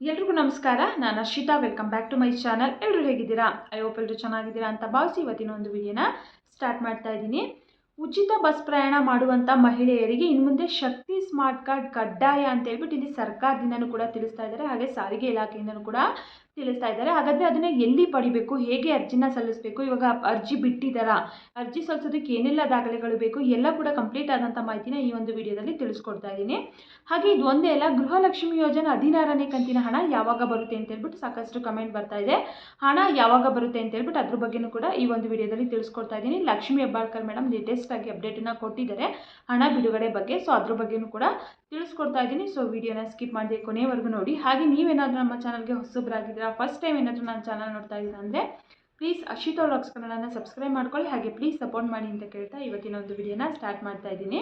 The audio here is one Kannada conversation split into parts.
ಎಲ್ರಿಗೂ ನಮಸ್ಕಾರ. ನಾನು Arshita welcome back to my channel ಎಲ್ಲರೂ ಹೇಗಿದ್ದೀರಾ? ಐ ಹೋಪ್ ಎಲ್ಲರೂ ಚೆನ್ನಾಗಿದ್ದೀರಾ ಅಂತ ಭಾವಿಸಿ ಇವತ್ತಿನ ಒಂದು ವಿಡಿಯೋನ ಸ್ಟಾರ್ಟ್ ಮಾಡ್ತಾ ಇದ್ದೀನಿ. ಉಚಿತ ಬಸ್ ಪ್ರಯಾಣ ಮಾಡುವಂಥ ಮಹಿಳೆಯರಿಗೆ ಇನ್ನು ಮುಂದೆ ಶಕ್ತಿ ಸ್ಮಾರ್ಟ್ ಕಾರ್ಡ್ ಕಡ್ಡಾಯ ಅಂತ ಹೇಳ್ಬಿಟ್ಟು ಇಲ್ಲಿ ಸರ್ಕಾರದಿಂದನೂ ಕೂಡ ತಿಳಿಸ್ತಾ ಇದ್ದಾರೆ. ಹಾಗೆ ಸಾರಿಗೆ ಇಲಾಖೆಯಿಂದನೂ ಕೂಡ ತಿಳಿಸ್ತಾ ಇದ್ದಾರೆ. ಹಾಗಾದರೆ ಅದನ್ನು ಎಲ್ಲಿ ಪಡಿಬೇಕು? ಹೇಗೆ ಅರ್ಜಿನ ಸಲ್ಲಿಸಬೇಕು? ಇವಾಗ ಅರ್ಜಿ ಬಿಟ್ಟಿದ್ದಾರಾ? ಅರ್ಜಿ ಸಲ್ಲಿಸೋದಕ್ಕೆ ಏನೆಲ್ಲ ದಾಖಲೆಗಳು ಬೇಕು? ಎಲ್ಲ ಕೂಡ ಕಂಪ್ಲೀಟ್ ಆದಂಥ ಮಾಹಿತಿನ ಈ ಒಂದು ವಿಡಿಯೋದಲ್ಲಿ ತಿಳಿಸ್ಕೊಡ್ತಾ ಇದ್ದೀನಿ. ಹಾಗೆ ಇದು ಒಂದೇ ಅಲ್ಲ, ಗೃಹಲಕ್ಷ್ಮಿ ಯೋಜನೆ ಹದಿನಾರನೇ ಕಂತಿನ ಹಣ ಯಾವಾಗ ಬರುತ್ತೆ ಅಂತ ಹೇಳ್ಬಿಟ್ಟು ಸಾಕಷ್ಟು ಕಮೆಂಟ್ ಬರ್ತಾ ಇದೆ. ಹಣ ಯಾವಾಗ ಬರುತ್ತೆ ಅಂತ ಹೇಳ್ಬಿಟ್ಟು ಅದ್ರ ಬಗ್ಗೆನೂ ಕೂಡ ಈ ಒಂದು ವಿಡಿಯೋದಲ್ಲಿ ತಿಳಿಸ್ಕೊಡ್ತಾ ಇದ್ದೀನಿ. ಲಕ್ಷ್ಮಿ ಹೆಬ್ಬಾಳ್ಕರ್ ಮೇಡಮ್ ಲೇಟೆಸ್ಟ್ ಆಗಿ ಅಪ್ಡೇಟನ್ನು ಕೊಟ್ಟಿದ್ದಾರೆ ಹಣ ಬಿಡುಗಡೆ ಬಗ್ಗೆ. ಸೊ ಅದ್ರ ಬಗ್ಗೆನೂ ಕೂಡ ತಿಳಿಸ್ಕೊಡ್ತಾ ಇದ್ದೀನಿ. ಸೊ ವಿಡಿಯೋನ ಸ್ಕಿಪ್ ಮಾಡಿ ಕೊನೆವರೆಗೂ ನೋಡಿ. ಹಾಗೆ ನೀವೇನಾದರೂ ನಮ್ಮ ಚಾನಲ್ಗೆ ಹೊಸಬ್ರಾಗಿದ್ದೀರಾ ಫಸ್ಟ್ ಟೈಮ್ ಏನಾದರೂ ನನ್ನ ಚಾನಲ್ ನೋಡ್ತಾ ಇದ್ದೀರಾ ಅಂದರೆ ಪ್ಲೀಸ್ ಅಶಿತಾ ವ್ಲಾಗ್ಸ್ ಕನ್ನಡನ ಸಬ್ಸ್ಕ್ರೈಬ್ ಮಾಡ್ಕೊಳ್ಳಿ. ಹಾಗೆ ಪ್ಲೀಸ್ ಸಪೋರ್ಟ್ ಮಾಡಿ ಅಂತ ಕೇಳ್ತಾ ಇವತ್ತಿನ ಒಂದು ವಿಡಿಯೋನ ಸ್ಟಾರ್ಟ್ ಮಾಡ್ತಾ ಇದ್ದೀನಿ.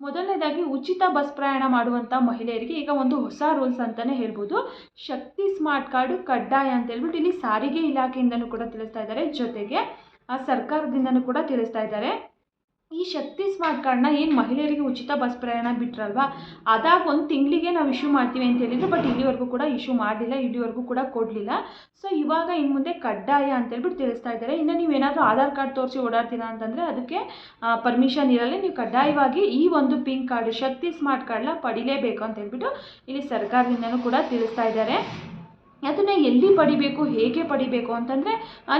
ಮೊದಲನೇದಾಗಿ, ಉಚಿತ ಬಸ್ ಪ್ರಯಾಣ ಮಾಡುವಂಥ ಮಹಿಳೆಯರಿಗೆ ಈಗ ಒಂದು ಹೊಸ ರೂಲ್ಸ್ ಅಂತಲೇ ಹೇಳ್ಬೋದು. ಶಕ್ತಿ ಸ್ಮಾರ್ಟ್ ಕಾರ್ಡು ಕಡ್ಡಾಯ ಅಂತ ಹೇಳ್ಬಿಟ್ಟು ಇಲ್ಲಿ ಸಾರಿಗೆ ಇಲಾಖೆಯಿಂದಲೂ ಕೂಡ ತಿಳಿಸ್ತಾ ಇದ್ದಾರೆ. ಜೊತೆಗೆ, ಆ ಸರ್ಕಾರದಿಂದನೂ ಕೂಡ ತಿಳಿಸ್ತಾ ಇದ್ದಾರೆ. ಈ ಶಕ್ತಿ ಸ್ಮಾರ್ಟ್ ಕಾರ್ಡ್ನ ಏನು ಮಹಿಳೆಯರಿಗೆ ಉಚಿತ ಬಸ್ ಪ್ರಯಾಣ ಬಿಟ್ರಲ್ವಾ? ಅದಾಗ ಒಂದು ತಿಂಗಳಿಗೆ ನಾವು ಇಶ್ಯೂ ಮಾಡ್ತೀವಿ ಅಂತ ಹೇಳಿದ್ರು ಬಟ್ ಇಲ್ಲಿವರೆಗೂ ಕೂಡ ಇಶ್ಯೂ ಮಾಡಲಿಲ್ಲ, ಇಲ್ಲಿವರೆಗೂ ಕೂಡ ಕೊಡಲಿಲ್ಲ. ಸೊ ಇವಾಗ ಇನ್ನು ಮುಂದೆ ಕಡ್ಡಾಯ ಅಂತ ಹೇಳ್ಬಿಟ್ಟು ತಿಳಿಸ್ತಾ ಇದ್ದಾರೆ. ಇನ್ನು ನೀವೇನಾದರೂ ಆಧಾರ್ ಕಾರ್ಡ್ ತೋರಿಸಿ ಓಡಾಡ್ತೀರಾ ಅಂತಂದರೆ ಅದಕ್ಕೆ ಪರ್ಮಿಷನ್ ಇರಲ್ಲ. ನೀವು ಕಡ್ಡಾಯವಾಗಿ ಈ ಒಂದು ಪಿಂಕ್ ಕಾರ್ಡ್ ಶಕ್ತಿ ಸ್ಮಾರ್ಟ್ ಕಾರ್ಡ್ನ ಪಡಿಲೇಬೇಕು ಅಂತ ಹೇಳ್ಬಿಟ್ಟು ಇಲ್ಲಿ ಸರ್ಕಾರದಿಂದನೂ ಕೂಡ ತಿಳಿಸ್ತಾ ಇದ್ದಾರೆ. ಅದನ್ನು ಎಲ್ಲಿ ಪಡಿಬೇಕು, ಹೇಗೆ ಪಡಿಬೇಕು ಅಂತಂದರೆ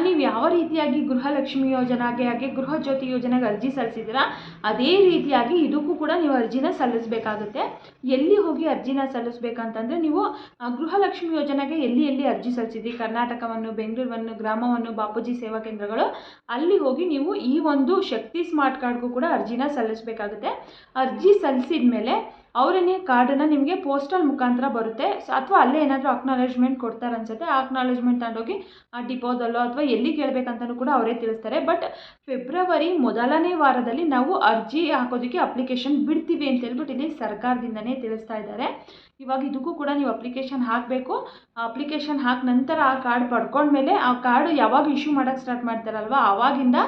ನೀವು ಯಾವ ರೀತಿಯಾಗಿ ಗೃಹಲಕ್ಷ್ಮಿ ಯೋಜನೆಗೆ, ಹಾಗೆ ಗೃಹ ಜ್ಯೋತಿ ಯೋಜನೆಗೆ ಅರ್ಜಿ ಸಲ್ಲಿಸಿದ್ದೀರಾ, ಅದೇ ರೀತಿಯಾಗಿ ಇದಕ್ಕೂ ಕೂಡ ನೀವು ಅರ್ಜಿನ ಸಲ್ಲಿಸಬೇಕಾಗುತ್ತೆ. ಎಲ್ಲಿ ಹೋಗಿ ಅರ್ಜಿನ ಸಲ್ಲಿಸ್ಬೇಕಂತಂದರೆ ನೀವು ಗೃಹಲಕ್ಷ್ಮಿ ಯೋಜನೆಗೆ ಎಲ್ಲಿ ಎಲ್ಲಿ ಅರ್ಜಿ ಸಲ್ಲಿಸಿದ್ರಿ, ಕರ್ನಾಟಕವನ್ನು, ಬೆಂಗಳೂರನ್ನು, ಗ್ರಾಮವನ್ನು, ಬಾಪೂಜಿ ಸೇವಾ ಕೇಂದ್ರಗಳು, ಅಲ್ಲಿ ಹೋಗಿ ನೀವು ಈ ಒಂದು ಶಕ್ತಿ ಸ್ಮಾರ್ಟ್ ಕಾರ್ಡ್ಗೂ ಕೂಡ ಅರ್ಜಿನ ಸಲ್ಲಿಸಬೇಕಾಗುತ್ತೆ. ಅರ್ಜಿ ಸಲ್ಲಿಸಿದ ಮೇಲೆ ಅವರೇನೇ ಕಾರ್ಡನ್ನು ನಿಮಗೆ ಪೋಸ್ಟಲ್ ಮುಖಾಂತರ ಬರುತ್ತೆ. ಅಥವಾ ಅಲ್ಲೇ ಏನಾದರೂ ಅಕ್ನಾಲೇಜ್ಮೆಂಟ್ ಕೊಡ್ತಾರೆ ಅನ್ಸುತ್ತೆ. ಆ ಅಕ್ನಾಲೇಜ್ಮೆಂಟ್ ತಗೊಂಡೋಗಿ ಆ ಡಿಪೋದಲ್ಲೋ ಅಥವಾ ಎಲ್ಲಿ ಕೇಳಬೇಕಂತಲೂ ಕೂಡ ಅವರೇ ತಿಳಿಸ್ತಾರೆ. ಬಟ್ ಫೆಬ್ರವರಿ ಮೊದಲನೇ ವಾರದಲ್ಲಿ ನಾವು ಅರ್ಜಿ ಹಾಕೋದಕ್ಕೆ ಅಪ್ಲಿಕೇಶನ್ ಬಿಡ್ತೀವಿ ಅಂತ ಹೇಳ್ಬಿಟ್ಟು ಇಲ್ಲಿ ಸರ್ಕಾರದಿಂದನೇ ತಿಳಿಸ್ತಾ ಇದ್ದಾರೆ. ಇವಾಗ ಇದಕ್ಕೂ ಕೂಡ ನೀವು ಅಪ್ಲಿಕೇಶನ್ ಹಾಕಬೇಕು. ಅಪ್ಲಿಕೇಶನ್ ಹಾಕಿ ನಂತರ ಆ ಕಾರ್ಡ್ ಪಡ್ಕೊಂಡ್ಮೇಲೆ ಆ ಕಾರ್ಡ್ ಯಾವಾಗ ಇಶ್ಯೂ ಮಾಡೋಕ್ಕೆ ಸ್ಟಾರ್ಟ್ ಮಾಡ್ತಾರಲ್ವ? ಆವಾಗಿಂದ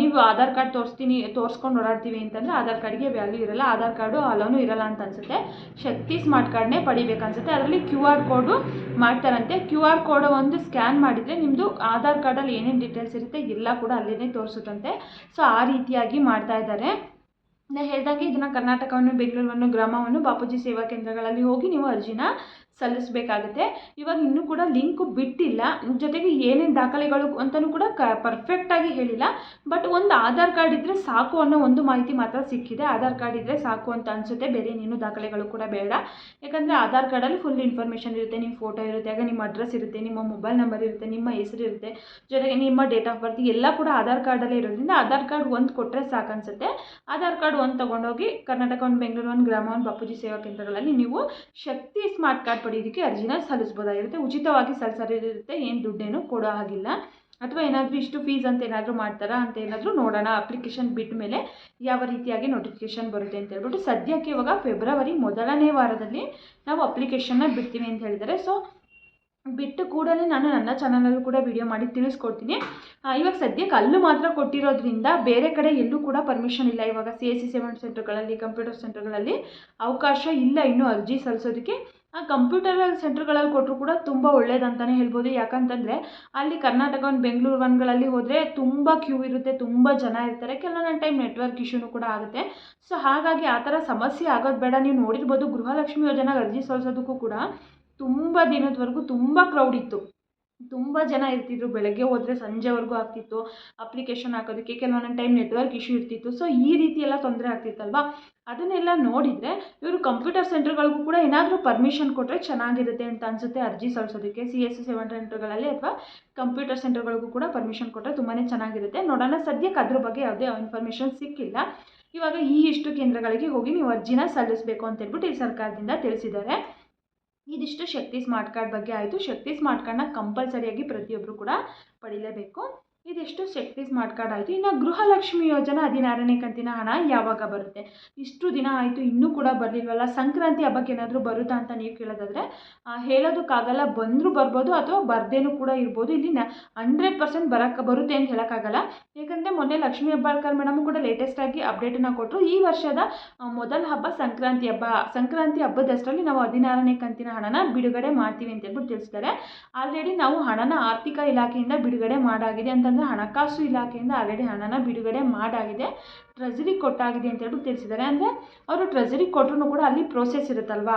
ನೀವು ಆಧಾರ್ ಕಾರ್ಡ್ ತೋರಿಸ್ತೀನಿ, ತೋರಿಸ್ಕೊಂಡು ಓಡಾಡ್ತೀವಿ ಅಂತಂದರೆ ಆಧಾರ್ ಕಾರ್ಡ್ಗೆ ವ್ಯಾಲ್ಯೂ ಇರಲ್ಲ, ಆಧಾರ್ ಕಾರ್ಡು ಅಲೋನು ಇರಲ್ಲ ಅಂತ ಅನಿಸುತ್ತೆ. ಶಕ್ತಿ ಸ್ಮಾರ್ಟ್ ಕಾರ್ಡ್ನೇ ಪಡಿಬೇಕನ್ಸುತ್ತೆ. ಅದರಲ್ಲಿ ಕ್ಯೂ ಆರ್ ಕೋಡು ಮಾಡ್ತಾರಂತೆ. ಕ್ಯೂ ಆರ್ ಕೋಡ್ ಒಂದು ಸ್ಕ್ಯಾನ್ ಮಾಡಿದರೆ ನಿಮ್ಮದು ಆಧಾರ್ ಕಾರ್ಡಲ್ಲಿ ಏನೇನು ಡೀಟೇಲ್ಸ್ ಇರುತ್ತೆ ಎಲ್ಲ ಕೂಡ ಅಲ್ಲೇ ತೋರಿಸುತ್ತಂತೆ. ಸೊ ಆ ರೀತಿಯಾಗಿ ಮಾಡ್ತಾ ಇದ್ದಾರೆ. ನಾನು ಹೇಳ್ದಂಗೆ ಇದನ್ನು ಕರ್ನಾಟಕವನ್ನು ಬೆಂಗಳೂರನ್ನು ಗ್ರಾಮವನ್ನು ಬಾಪೂಜಿ ಸೇವಾ ಕೇಂದ್ರಗಳಲ್ಲಿ ಹೋಗಿ ನೀವು ಅರ್ಜಿನ ಸಲ್ಲಿಸಬೇಕಾಗುತ್ತೆ. ಇವಾಗ ಇನ್ನೂ ಕೂಡ ಲಿಂಕು ಬಿಟ್ಟಿಲ್ಲ. ಜೊತೆಗೆ ಏನೇನು ದಾಖಲೆಗಳು ಅಂತಲೂ ಕೂಡ ಕ ಪರ್ಫೆಕ್ಟಾಗಿ ಹೇಳಿಲ್ಲ. ಬಟ್ ಒಂದು ಆಧಾರ್ ಕಾರ್ಡ್ ಇದ್ದರೆ ಸಾಕು ಅನ್ನೋ ಒಂದು ಮಾಹಿತಿ ಮಾತ್ರ ಸಿಕ್ಕಿದೆ. ಆಧಾರ್ ಕಾರ್ಡ್ ಇದ್ದರೆ ಸಾಕು ಅಂತ ಅನಿಸುತ್ತೆ. ಬೇರೆ ಇನ್ನೇನು ದಾಖಲೆಗಳು ಕೂಡ ಬೇಡ. ಯಾಕಂದರೆ ಆಧಾರ್ ಕಾರ್ಡಲ್ಲಿ ಫುಲ್ ಇನ್ಫಾರ್ಮೇಷನ್ ಇರುತ್ತೆ. ನಿಮ್ಮ ಫೋಟೋ ಇರುತ್ತೆ, ಆಗ ನಿಮ್ಮ ಅಡ್ರೆಸ್ ಇರುತ್ತೆ, ನಿಮ್ಮ ಮೊಬೈಲ್ ನಂಬರ್ ಇರುತ್ತೆ, ನಿಮ್ಮ ಹೆಸರು ಇರುತ್ತೆ. ಜೊತೆಗೆ ನಿಮ್ಮ ಡೇಟ್ ಆಫ್ ಬರ್ತ್ ಎಲ್ಲ ಕೂಡ ಆಧಾರ್ ಕಾರ್ಡಲ್ಲೇ ಇರೋದ್ರಿಂದ ಆಧಾರ್ ಕಾರ್ಡ್ ಒಂದು ಕೊಟ್ಟರೆ ಸಾಕು ಅನ್ಸುತ್ತೆ. ಆಧಾರ್ ಕಾರ್ಡ್ ಒಂದು ತೊಗೊಂಡೋಗಿ ಕರ್ನಾಟಕ ಒಂದು ಬೆಂಗಳೂರು ಒಂದು ಗ್ರಾಮ ಒಂದು ಬಾಪೂಜಿ ಸೇವಾ ಕೇಂದ್ರಗಳಲ್ಲಿ ನೀವು ಶಕ್ತಿ ಸ್ಮಾರ್ಟ್ ಕಾರ್ಡ್ ಪಡೆಯೋದಕ್ಕೆ ಅರ್ಜಿನ ಸಲ್ಲಿಸ್ಬೋದಾಗಿರುತ್ತೆ ಉಚಿತವಾಗಿ ಸಲ್ಲಿಸಿರುತ್ತೆ ಏನು ದುಡ್ಡೇನು ಕೊಡೋ ಹಾಗಿಲ್ಲ. ಅಥವಾ ಏನಾದರೂ ಇಷ್ಟು ಫೀಸ್ ಅಂತ ಏನಾದರೂ ಮಾಡ್ತಾರಾ ಅಂತ ಏನಾದರೂ ನೋಡೋಣ. ಅಪ್ಲಿಕೇಶನ್ ಬಿಟ್ಟ ಮೇಲೆ ಯಾವ ರೀತಿಯಾಗಿ ನೋಟಿಫಿಕೇಶನ್ ಬರುತ್ತೆ ಅಂತ ಹೇಳ್ಬಿಟ್ಟು ಸದ್ಯಕ್ಕೆ ಇವಾಗ ಫೆಬ್ರವರಿ ಮೊದಲನೇ ವಾರದಲ್ಲಿ ನಾವು ಅಪ್ಲಿಕೇಶನ್ನ ಬಿಡ್ತೀವಿ ಅಂತ ಹೇಳಿದ್ದಾರೆ. ಸೊ ಬಿಟ್ಟು ಕೂಡಲೇ ನಾನು ನನ್ನ ಚಾನಲಲ್ಲೂ ಕೂಡ ವಿಡಿಯೋ ಮಾಡಿ ತಿಳಿಸ್ಕೊಡ್ತೀನಿ. ಇವಾಗ ಸದ್ಯಕ್ಕೆ ಅಲ್ಲೂ ಮಾತ್ರ ಕೊಟ್ಟಿರೋದ್ರಿಂದ ಬೇರೆ ಕಡೆ ಎಲ್ಲೂ ಕೂಡ ಪರ್ಮಿಷನ್ ಇಲ್ಲ. ಇವಾಗ ಸಿ ಎಸ್ ಸಿ ಸೆವೆನ್ ಸೆಂಟರ್ಗಳಲ್ಲಿ ಕಂಪ್ಯೂಟರ್ ಸೆಂಟರ್ಗಳಲ್ಲಿ ಅವಕಾಶ ಇಲ್ಲ. ಇನ್ನೂ ಅರ್ಜಿ ಸಲ್ಲಿಸೋದಕ್ಕೆ ಕಂಪ್ಯೂಟರ್ ಸೆಂಟ್ರ್ಗಳಲ್ಲಿ ಕೊಟ್ಟರು ಕೂಡ ತುಂಬ ಒಳ್ಳೇದಂತಲೇ ಹೇಳ್ಬೋದು. ಯಾಕಂತಂದರೆ ಅಲ್ಲಿ ಕರ್ನಾಟಕ ಒಂದು ಬೆಂಗಳೂರು ಒನ್ಗಳಲ್ಲಿ ಹೋದರೆ ತುಂಬ ಕ್ಯೂ ಇರುತ್ತೆ, ತುಂಬ ಜನ ಇರ್ತಾರೆ. ಕೆಲವೊಂದು ಟೈಮ್ ನೆಟ್ವರ್ಕ್ ಇಶ್ಯೂನು ಕೂಡ ಆಗುತ್ತೆ. ಸೊ ಹಾಗಾಗಿ ಆ ಥರ ಸಮಸ್ಯೆ ಆಗೋದು ಬೇಡ. ನೀವು ನೋಡಿರ್ಬೋದು ಗೃಹಲಕ್ಷ್ಮಿ ಯೋಜನೆಗೆ ಅರ್ಜಿ ಸಲ್ಲಿಸೋದಕ್ಕೂ ಕೂಡ ತುಂಬ ದಿನದವರೆಗೂ ತುಂಬ ಕ್ರೌಡ್ ಇತ್ತು. ತುಂಬ ಜನ ಇರ್ತಿದ್ರು, ಬೆಳಗ್ಗೆ ಹೋದರೆ ಸಂಜೆವರೆಗೂ ಆಗ್ತಿತ್ತು ಅಪ್ಲಿಕೇಶನ್ ಹಾಕೋದಕ್ಕೆ ಕೆಲವೊಂದೊಂದು ಟೈಮ್ ನೆಟ್ವರ್ಕ್ ಇಶ್ಯೂ ಇರ್ತಿತ್ತು. ಸೊ ಈ ರೀತಿ ಎಲ್ಲ ತೊಂದರೆ ಆಗ್ತಿತ್ತಲ್ವಾ? ಅದನ್ನೆಲ್ಲ ನೋಡಿದರೆ ಇವರು ಕಂಪ್ಯೂಟರ್ ಸೆಂಟರ್ಗಳಿಗೂ ಕೂಡ ಏನಾದರೂ ಪರ್ಮಿಷನ್ ಕೊಟ್ಟರೆ ಚೆನ್ನಾಗಿರುತ್ತೆ ಅಂತ ಅನಿಸುತ್ತೆ ಅರ್ಜಿ ಸಲ್ಲಿಸೋದಕ್ಕೆ. ಸಿ ಎಸ್ ಸಿ ಸೆವೆನ್ ಸೆಂಟರ್ಗಳಲ್ಲಿ ಅಥವಾ ಕಂಪ್ಯೂಟರ್ ಸೆಂಟರ್ಗಳಿಗೂ ಕೂಡ ಪರ್ಮಿಷನ್ ಕೊಟ್ಟರೆ ತುಂಬಾ ಚೆನ್ನಾಗಿರುತ್ತೆ. ನೋಡೋಣ, ಸದ್ಯಕ್ಕೆ ಅದ್ರ ಬಗ್ಗೆ ಯಾವುದೇ ಇನ್ಫಾರ್ಮೇಷನ್ ಸಿಕ್ಕಿಲ್ಲ. ಇವಾಗ ಈ ಇಷ್ಟು ಕೇಂದ್ರಗಳಿಗೆ ಹೋಗಿ ನೀವು ಅರ್ಜಿನ ಸಲ್ಲಿಸಬೇಕು ಅಂತ ಹೇಳ್ಬಿಟ್ಟು ಈ ಸರ್ಕಾರದಿಂದ ತಿಳಿಸಿದ್ದಾರೆ. ಇದಿಷ್ಟು ಶಕ್ತಿ ಸ್ಮಾರ್ಟ್ ಕಾರ್ಡ್ ಬಗ್ಗೆ ಆಯಿತು. ಶಕ್ತಿ ಸ್ಮಾರ್ಟ್ ಕಾರ್ಡ್ನ ಕಂಪಲ್ಸರಿಯಾಗಿ ಪ್ರತಿಯೊಬ್ಬರು ಕೂಡ ಪಡಿಲೇಬೇಕು. ಇದೆಷ್ಟು ಸೆಟ್ ಪೀಸ್ ಮಾಡ್ಕಾರ್ಡ್ ಇನ್ನು ಗೃಹಲಕ್ಷ್ಮಿ ಯೋಜನಾ ಹದಿನಾರನೇ ಕಂತಿನ ಹಣ ಯಾವಾಗ ಬರುತ್ತೆ? ಇಷ್ಟು ದಿನ ಆಯಿತು, ಇನ್ನೂ ಕೂಡ ಬರಲಿಲ್ವಲ್ಲ? ಸಂಕ್ರಾಂತಿ ಹಬ್ಬಕ್ಕೆ ಏನಾದರೂ ಬರುತ್ತಾ ಅಂತ ನೀವು ಕೇಳೋದಾದರೆ ಹೇಳೋದಕ್ಕಾಗಲ್ಲ. ಬಂದರೂ ಬರ್ಬೋದು, ಅಥವಾ ಬರದೇನೂ ಕೂಡ ಇರ್ಬೋದು. ಇಲ್ಲಿ ಹಂಡ್ರೆಡ್ ಪರ್ಸೆಂಟ್ ಬರೋಕ್ಕೆ ಬರುತ್ತೆ ಅಂತ ಹೇಳೋಕ್ಕಾಗಲ್ಲ. ಏಕೆಂದರೆ ಮೊನ್ನೆ ಲಕ್ಷ್ಮೀ ಹೆಬ್ಬಾಳ್ಕರ್ ಮೇಡಮ್ ಕೂಡ ಲೇಟೆಸ್ಟಾಗಿ ಅಪ್ಡೇಟನ್ನು ಕೊಟ್ಟರು ಈ ವರ್ಷದ ಮೊದಲ ಹಬ್ಬ ಸಂಕ್ರಾಂತಿ ಹಬ್ಬ. ಸಂಕ್ರಾಂತಿ ಹಬ್ಬದಷ್ಟರಲ್ಲಿ ನಾವು ಹದಿನಾರನೇ ಕಂತಿನ ಹಣನ ಬಿಡುಗಡೆ ಮಾಡ್ತೀವಿ ಅಂತ ಹೇಳ್ಬಿಟ್ಟು ತಿಳಿಸಿದ್ದಾರೆ. ಆಲ್ರೆಡಿ ನಾವು ಹಣನ ಆರ್ಥಿಕ ಇಲಾಖೆಯಿಂದ ಬಿಡುಗಡೆ ಮಾಡಾಗಿದೆ ಅಂತಂದರೆ ಹಣಕಾಸು ಇಲಾಖೆಯಿಂದ ಆಲ್ರೆಡಿ ಹಣನ ಬಿಡುಗಡೆ ಮಾಡಾಗಿದೆ. ಟ್ರೆಜರಿ ಕೊಟ್ಟಾಗಿದೆ ಅಂತ ಹೇಳ್ಬಿಟ್ಟು ತಿಳಿಸಿದ್ದಾರೆ. ಅಂದರೆ ಅವರು ಟ್ರೆಜರಿ ಕೊಟ್ಟರು ಕೂಡ ಅಲ್ಲಿ ಪ್ರೋಸೆಸ್ ಇರುತ್ತಲ್ವಾ?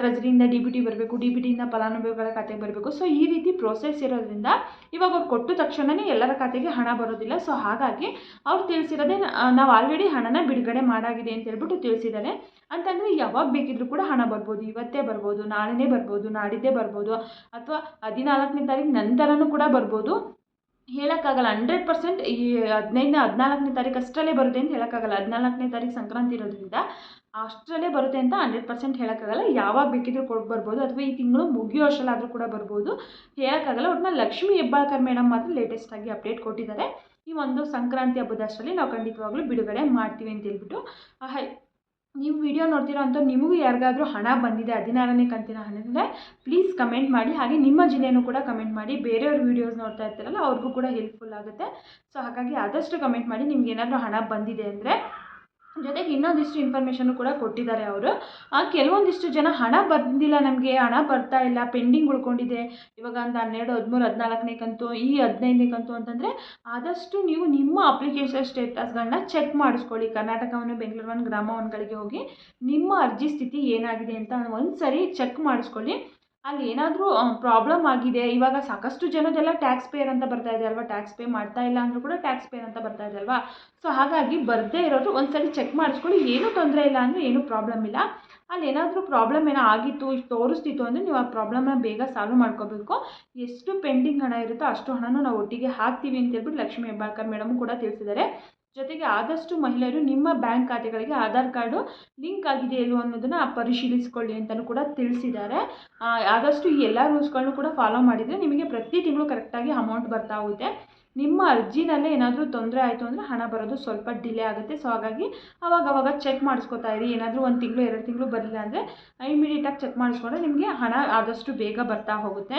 ಟ್ರೆಜರಿಯಿಂದ ಡಿ ಬಿ ಟಿ ಬರಬೇಕು ಡಿ ಬಿ ಟಿಯಿಂದ ಫಲಾನುಭವಿಗಳ ಖಾತೆಗೆ ಬರಬೇಕು. ಸೊ ಈ ರೀತಿ ಪ್ರೋಸೆಸ್ ಇರೋದ್ರಿಂದ ಇವಾಗ ಅವ್ರು ಕೊಟ್ಟ ತಕ್ಷಣವೇ ಎಲ್ಲರ ಖಾತೆಗೆ ಹಣ ಬರೋದಿಲ್ಲ. ಸೊ ಹಾಗಾಗಿ ಅವ್ರು ತಿಳಿಸಿರೋದೇ ನಾವು ಆಲ್ರೆಡಿ ಹಣನ ಬಿಡುಗಡೆ ಮಾಡಾಗಿದೆ ಅಂತ ಹೇಳ್ಬಿಟ್ಟು ತಿಳಿಸಿದ್ದಾರೆ. ಅಂತಂದರೆ ಯಾವಾಗ ಬೇಕಿದ್ರೂ ಕೂಡ ಹಣ ಬರ್ಬೋದು. ಇವತ್ತೇ ಬರ್ಬೋದು, ನಾಳೆನೇ ಬರ್ಬೋದು, ನಾಡಿದ್ದೇ ಬರ್ಬೋದು, ಅಥವಾ ಹದಿನಾಲ್ಕನೇ ತಾರೀಕು ನಂತರನೂ ಕೂಡ ಬರ್ಬೋದು. ಹೇಳೋಕ್ಕಾಗಲ್ಲ. ಹಂಡ್ರೆಡ್ ಪರ್ಸೆಂಟ್ ಈ ಹದಿನೈದನೇ, ಹದಿನಾಲ್ಕನೇ ತಾರೀಕು ಅಷ್ಟರಲ್ಲೇ ಬರುತ್ತೆ ಅಂತ ಹೇಳೋಕ್ಕಾಗಲ್ಲ. ಹದಿನಾಲ್ಕನೇ ತಾರೀಕು ಸಂಕ್ರಾಂತಿ ಇರೋದ್ರಿಂದ ಅಷ್ಟರಲ್ಲೇ ಬರುತ್ತೆ ಅಂತ ಹಂಡ್ರೆಡ್ ಪರ್ಸೆಂಟ್ ಹೇಳೋಕ್ಕಾಗಲ್ಲ. ಯಾವಾಗ ಬೇಕಿದ್ರೂ ಕೊಟ್ಟು ಬರ್ಬೋದು ಅಥವಾ ಈ ತಿಂಗಳು ಮುಗಿಯೋ ಅಷ್ಟರಲ್ಲಾದರೂ ಕೂಡ ಬರ್ಬೋದು. ಹೇಳೋಕ್ಕಾಗಲ್ಲ. ಒಟ್ಟಿನ ಲಕ್ಷ್ಮೀ ಹೆಬ್ಬಾಳ್ಕರ್ ಮೇಡಮ್ ಮಾತ್ರ ಲೇಟೆಸ್ಟಾಗಿ ಅಪ್ಡೇಟ್ ಕೊಟ್ಟಿದ್ದಾರೆ. ಈ ಒಂದು ಸಂಕ್ರಾಂತಿ ಹಬ್ಬದಷ್ಟರಲ್ಲಿ ನಾವು ಖಂಡಿತವಾಗ್ಲೂ ಬಿಡುಗಡೆ ಮಾಡ್ತೀವಿ ಅಂತ ಹೇಳ್ಬಿಟ್ಟು ಹೈ ನೀವು ವಿಡಿಯೋ ನೋಡ್ತೀರೋ ಅಂತ ನಿಮಗೂ ಯಾರಿಗಾದ್ರೂ ಹಣ ಬಂದಿದೆ, ಹದಿನಾರನೇ ಕಂತಿನ ಹಣ ಅಂದರೆ ಪ್ಲೀಸ್ ಕಮೆಂಟ್ ಮಾಡಿ. ಹಾಗೆ ನಿಮ್ಮ ಜಿಲ್ಲೆಯೂ ಕೂಡ ಕಮೆಂಟ್ ಮಾಡಿ. ಬೇರೆಯವ್ರ ವೀಡಿಯೋಸ್ ನೋಡ್ತಾ ಇರ್ತಾರಲ್ಲ, ಅವ್ರಿಗೂ ಕೂಡ ಹೆಲ್ಪ್ಫುಲ್ ಆಗುತ್ತೆ. ಸೊ ಹಾಗಾಗಿ ಆದಷ್ಟು ಕಮೆಂಟ್ ಮಾಡಿ. ನಿಮ್ಗೆ ಏನಾದರೂ ಹಣ ಬಂದಿದೆ ಅಂದರೆ ಜೊತೆಗೆ ಇನ್ನೊಂದಿಷ್ಟು ಇನ್ಫಾರ್ಮೇಷನ್ನು ಕೂಡ ಕೊಟ್ಟಿದ್ದಾರೆ ಅವರು. ಕೆಲವೊಂದಿಷ್ಟು ಜನ ಹಣ ಬಂದಿಲ್ಲ ನಮಗೆ, ಹಣ ಬರ್ತಾ ಇಲ್ಲ ಪೆಂಡಿಂಗ್ ಉಳ್ಕೊಂಡಿದೆ. ಇವಾಗ ಒಂದು ಹನ್ನೆರಡು, ಹದಿಮೂರು, ಹದಿನಾಲ್ಕನೇ ಕಂತು, ಈ ಹದಿನೈದನೇ ಕಂತು ಅಂತಂದರೆ ಆದಷ್ಟು ನೀವು ನಿಮ್ಮ ಅಪ್ಲಿಕೇಶನ್ ಸ್ಟೇಟಸ್ಗಳನ್ನ ಚೆಕ್ ಮಾಡಿಸ್ಕೊಳ್ಳಿ. ಕರ್ನಾಟಕವನ್ನು ಬೆಂಗಳೂರು ಗ್ರಾಮವನ್ಗಳಿಗೆ ಹೋಗಿ ನಿಮ್ಮ ಅರ್ಜಿ ಸ್ಥಿತಿ ಏನಾಗಿದೆ ಅಂತ ಒಂದು ಸರಿ ಚೆಕ್ ಮಾಡಿಸ್ಕೊಳ್ಳಿ. ಅಲ್ಲಿ ಏನಾದರೂ ಪ್ರಾಬ್ಲಮ್ ಆಗಿದೆ, ಇವಾಗ ಸಾಕಷ್ಟು ಜನದೆಲ್ಲ ಟ್ಯಾಕ್ಸ್ ಪೇಯರ್ ಅಂತ ಬರ್ತಾ ಇದೆ ಅಲ್ವಾ? ಟ್ಯಾಕ್ಸ್ ಪೇ ಮಾಡ್ತಾ ಇಲ್ಲ ಅಂದರೂ ಕೂಡ ಟ್ಯಾಕ್ಸ್ ಪೇಯರ್ ಅಂತ ಬರ್ತಾ ಇದೆ ಅಲ್ವಾ? ಸೊ ಹಾಗಾಗಿ ಬರದೇ ಇರೋದು ಒಂದು ಸರಿ ಚೆಕ್ ಮಾಡಿಸ್ಕೊಳ್ಳಿ ಏನೂ ತೊಂದರೆ ಇಲ್ಲ ಅಂದರೆ ಏನೂ ಪ್ರಾಬ್ಲಮ್ ಇಲ್ಲ. ಅಲ್ಲಿ ಏನಾದರೂ ಪ್ರಾಬ್ಲಮ್ ಏನೋ ಆಗಿತ್ತು, ಇಷ್ಟು ತೋರಿಸ್ತಿತ್ತು ಅಂದರೆ ನೀವು ಆ ಪ್ರಾಬ್ಲಮ್ನ ಬೇಗ ಸಾಲ್ವ್ ಮಾಡ್ಕೋಬೇಕು. ಎಷ್ಟು ಪೆಂಡಿಂಗ್ ಹಣ ಇರುತ್ತೋ ಅಷ್ಟು ಹಣನೂ ನಾವು ಒಟ್ಟಿಗೆ ಹಾಕ್ತೀವಿ ಅಂತ ಹೇಳ್ಬಿಟ್ಟು ಲಕ್ಷ್ಮೀ ಹೆಬ್ಬಾಳ್ಕರ್ ಮೇಡಮ್ ಕೂಡ ತಿಳಿಸಿದ್ದಾರೆ. ಜೊತೆಗೆ ಆದಷ್ಟು ಮಹಿಳೆಯರು ನಿಮ್ಮ ಬ್ಯಾಂಕ್ ಖಾತೆಗಳಿಗೆ ಆಧಾರ್ ಕಾರ್ಡು ಲಿಂಕ್ ಆಗಿದೆ ಇಲ್ವೋ ಅನ್ನೋದನ್ನು ಪರಿಶೀಲಿಸಿಕೊಳ್ಳಿ ಅಂತಲೂ ಕೂಡ ತಿಳಿಸಿದ್ದಾರೆ. ಆದಷ್ಟು ಈ ಎಲ್ಲ ರೂಲ್ಸ್ಗಳನ್ನು ಕೂಡ ಫಾಲೋ ಮಾಡಿದರೆ ನಿಮಗೆ ಪ್ರತಿ ತಿಂಗಳು ಕರೆಕ್ಟಾಗಿ ಅಮೌಂಟ್ ಬರ್ತಾ ಹೋಗುತ್ತೆ. ನಿಮ್ಮ ಅರ್ಜಿನಲ್ಲೇ ಏನಾದರೂ ತೊಂದರೆ ಆಯಿತು ಅಂದರೆ ಹಣ ಬರೋದು ಸ್ವಲ್ಪ ಡಿಲೇ ಆಗುತ್ತೆ. ಸೊ, ಹಾಗಾಗಿ ಅವಾಗ ಅವಾಗ ಚೆಕ್ ಮಾಡಿಸ್ಕೊತಾ ಇರಿ. ಏನಾದರೂ ಒಂದು ತಿಂಗಳು, ಎರಡು ತಿಂಗಳು ಬರಲಿಲ್ಲ ಅಂದರೆ ಇಮಿಡಿಯೇಟಾಗಿ ಚೆಕ್ ಮಾಡಿಸ್ಕೊಂಡ್ರೆ ನಿಮಗೆ ಹಣ ಆದಷ್ಟು ಬೇಗ ಬರ್ತಾ ಹೋಗುತ್ತೆ.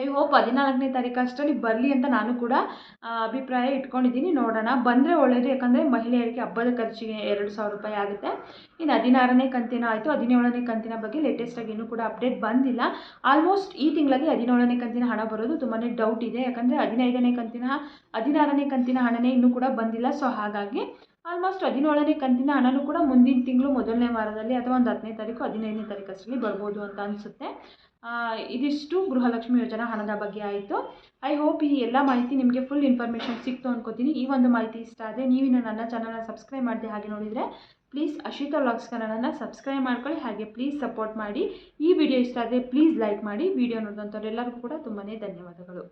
ಐ ಹೋಪ್ ಹದಿನಾಲ್ಕನೇ ತಾರೀಕು ಅಷ್ಟರಲ್ಲಿ ಬರಲಿ ಅಂತ ನಾನು ಕೂಡ ಅಭಿಪ್ರಾಯ ಇಟ್ಕೊಂಡಿದ್ದೀನಿ. ನೋಡೋಣ. ಬಂದರೆ ಒಳ್ಳೆಯದು ಯಾಕಂದರೆ ಮಹಿಳೆಯರಿಗೆ ಹಬ್ಬದ ಖರ್ಚಿಗೆ ಎರಡು ಸಾವಿರ ರೂಪಾಯಿ ಆಗುತ್ತೆ. ಇನ್ನು ಹದಿನಾರನೇ ಕಂತಿನ ಆಯಿತು. ಹದಿನೇಳನೇ ಕಂತಿನ ಬಗ್ಗೆ ಲೇಟೆಸ್ಟಾಗಿ ಇನ್ನೂ ಕೂಡ ಅಪ್ಡೇಟ್ ಬಂದಿಲ್ಲ. ಆಲ್ಮೋಸ್ಟ್ ಈ ತಿಂಗಳಲ್ಲಿ ಹದಿನೇಳನೇ ಕಂತಿನ ಹಣ ಬರೋದು ತುಂಬಾ ಡೌಟ್ ಇದೆ. ಯಾಕಂದರೆ ಹದಿನೈದನೇ ಕಂತಿನ, ಹದಿನಾರನೇ ಕಂತಿನ ಹಣನೇ ಇನ್ನೂ ಕೂಡ ಬಂದಿಲ್ಲ. ಸೊ ಹಾಗಾಗಿ ಆಲ್ಮೋಸ್ಟ್ ಹದಿನೇಳನೇ ಕಂತಿನ ಹಣನೂ ಕೂಡ ಮುಂದಿನ ತಿಂಗಳು ಮೊದಲನೇ ವಾರದಲ್ಲಿ ಅಥವಾ ಒಂದು ಹತ್ತನೇ ತಾರೀಕು, ಹದಿನೈದನೇ ತಾರೀಕು ಅಷ್ಟರಲ್ಲಿ ಬರ್ಬೋದು ಅಂತ ಅನಿಸುತ್ತೆ. ಇದಿಷ್ಟು ಗೃಹಲಕ್ಷ್ಮಿ ಯೋಜನಾ ಹಣದ ಬಗ್ಗೆ ಆಯಿತು. ಐ ಹೋಪ್ ಈ ಎಲ್ಲ ಮಾಹಿತಿ ನಿಮಗೆ ಫುಲ್ ಇನ್ಫಾರ್ಮೇಷನ್ ಸಿಕ್ತು ಅಂದ್ಕೋತೀನಿ ಈ ಒಂದು ಮಾಹಿತಿ ಇಷ್ಟ ಆದರೆ ನೀವಿನ್ನು ನನ್ನ ಚಾನಲ್ನ ಸಬ್ಸ್ಕ್ರೈಬ್ ಮಾಡಿದೆ ಹಾಗೆ ನೋಡಿದರೆ ಪ್ಲೀಸ್ ಅಶಿತಾ ವ್ಲಾಗ್ಸ್ ಕನ್ನಡನ ಸಬ್ಸ್ಕ್ರೈಬ್ ಮಾಡ್ಕೊಳ್ಳಿ. ಹಾಗೆ ಪ್ಲೀಸ್ ಸಪೋರ್ಟ್ ಮಾಡಿ. ಈ ವಿಡಿಯೋ ಇಷ್ಟ ಆದರೆ ಪ್ಲೀಸ್ ಲೈಕ್ ಮಾಡಿ. ವಿಡಿಯೋ ನೋಡಿದಂಥವ್ರೆಲ್ಲರಿಗೂ ಕೂಡ ತುಂಬಾ ಧನ್ಯವಾದಗಳು.